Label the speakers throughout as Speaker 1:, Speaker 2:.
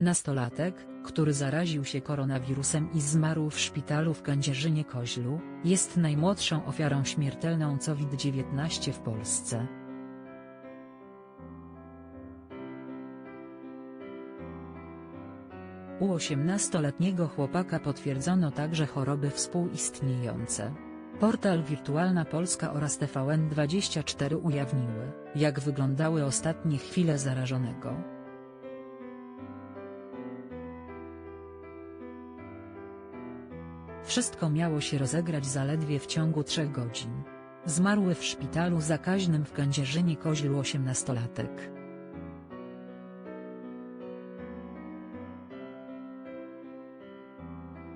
Speaker 1: Nastolatek, który zaraził się koronawirusem i zmarł w szpitalu w Kędzierzynie-Koźlu, jest najmłodszą ofiarą śmiertelną COVID-19 w Polsce. U 18-letniego chłopaka potwierdzono także choroby współistniejące. Portal Wirtualna Polska oraz TVN24 ujawniły, jak wyglądały ostatnie chwile zarażonego. Wszystko miało się rozegrać zaledwie w ciągu trzech godzin. Zmarły w szpitalu zakaźnym w Kędzierzynie Koźlu 18-latek.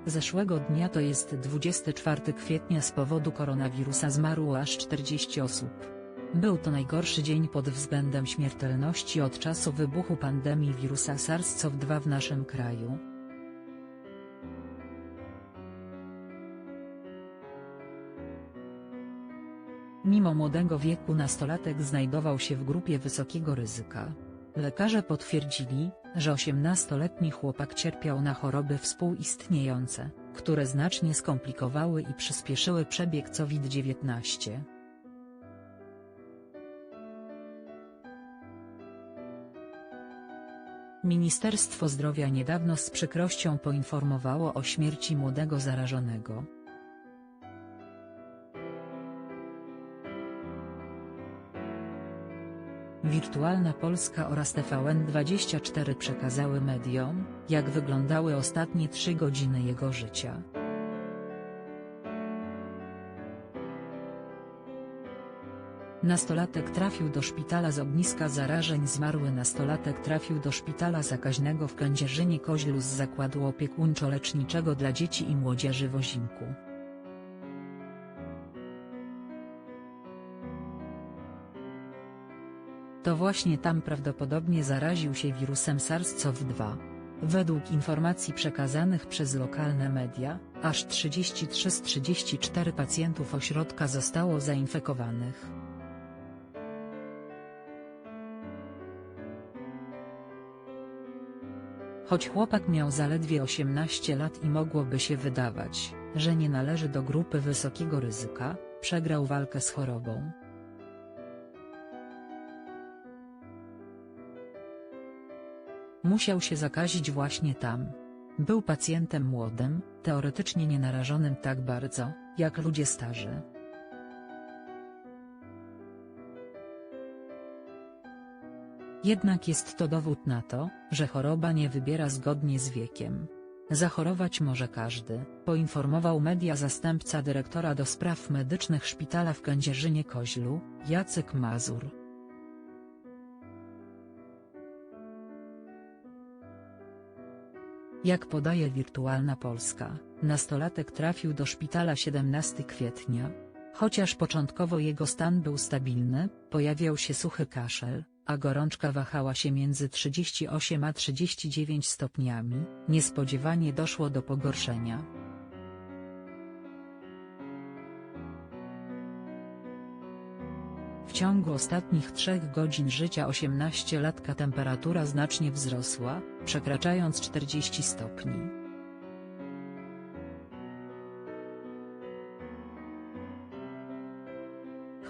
Speaker 1: Zeszłego dnia to jest 24 kwietnia z powodu koronawirusa zmarło aż 40 osób. Był to najgorszy dzień pod względem śmiertelności od czasu wybuchu pandemii wirusa SARS-CoV-2 w naszym kraju. Mimo młodego wieku nastolatek znajdował się w grupie wysokiego ryzyka. Lekarze potwierdzili, że 18-letni chłopak cierpiał na choroby współistniejące, które znacznie skomplikowały i przyspieszyły przebieg COVID-19. Ministerstwo Zdrowia niedawno z przykrością poinformowało o śmierci młodego zarażonego. Wirtualna Polska oraz TVN24 przekazały mediom, jak wyglądały ostatnie trzy godziny jego życia. Nastolatek trafił do szpitala z ogniska zarażeń Zmarły nastolatek trafił do szpitala zakaźnego w Kędzierzynie Koźlu z zakładu opiekuńczo-leczniczego dla dzieci i młodzieży w Ozinku. To właśnie tam prawdopodobnie zaraził się wirusem SARS-CoV-2. Według informacji przekazanych przez lokalne media, aż 33 z 34 pacjentów ośrodka zostało zainfekowanych. Choć chłopak miał zaledwie 18 lat i mogłoby się wydawać, że nie należy do grupy wysokiego ryzyka, przegrał walkę z chorobą. Musiał się zakazić właśnie tam. Był pacjentem młodym, teoretycznie nie narażonym tak bardzo, jak ludzie starzy. Jednak jest to dowód na to, że choroba nie wybiera zgodnie z wiekiem. Zachorować może każdy, poinformował media zastępca dyrektora do spraw medycznych szpitala w Kędzierzynie Koźlu, Jacek Mazur. Jak podaje Wirtualna Polska, nastolatek trafił do szpitala 17 kwietnia. Chociaż początkowo jego stan był stabilny, pojawiał się suchy kaszel, a gorączka wahała się między 38 a 39 stopniami, niespodziewanie doszło do pogorszenia. W ciągu ostatnich trzech godzin życia 18-latka temperatura znacznie wzrosła, przekraczając 40 stopni.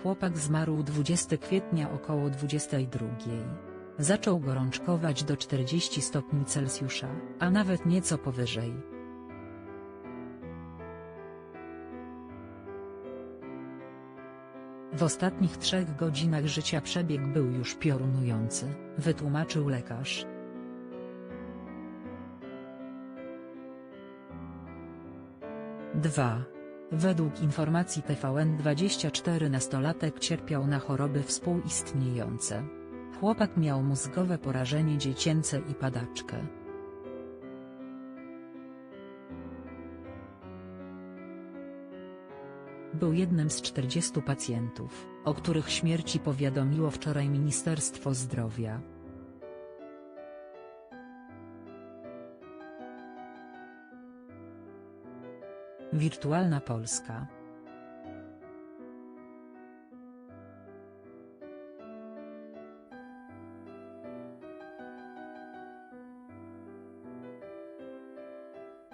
Speaker 1: Chłopak zmarł 20 kwietnia około 22. Zaczął gorączkować do 40 stopni Celsjusza, a nawet nieco powyżej. W ostatnich trzech godzinach życia przebieg był już piorunujący, wytłumaczył lekarz. Dwa. Według informacji TVN24 nastolatek cierpiał na choroby współistniejące. Chłopak miał mózgowe porażenie dziecięce i padaczkę. Był jednym z 40 pacjentów, o których śmierci powiadomiło wczoraj Ministerstwo Zdrowia. Wirtualna Polska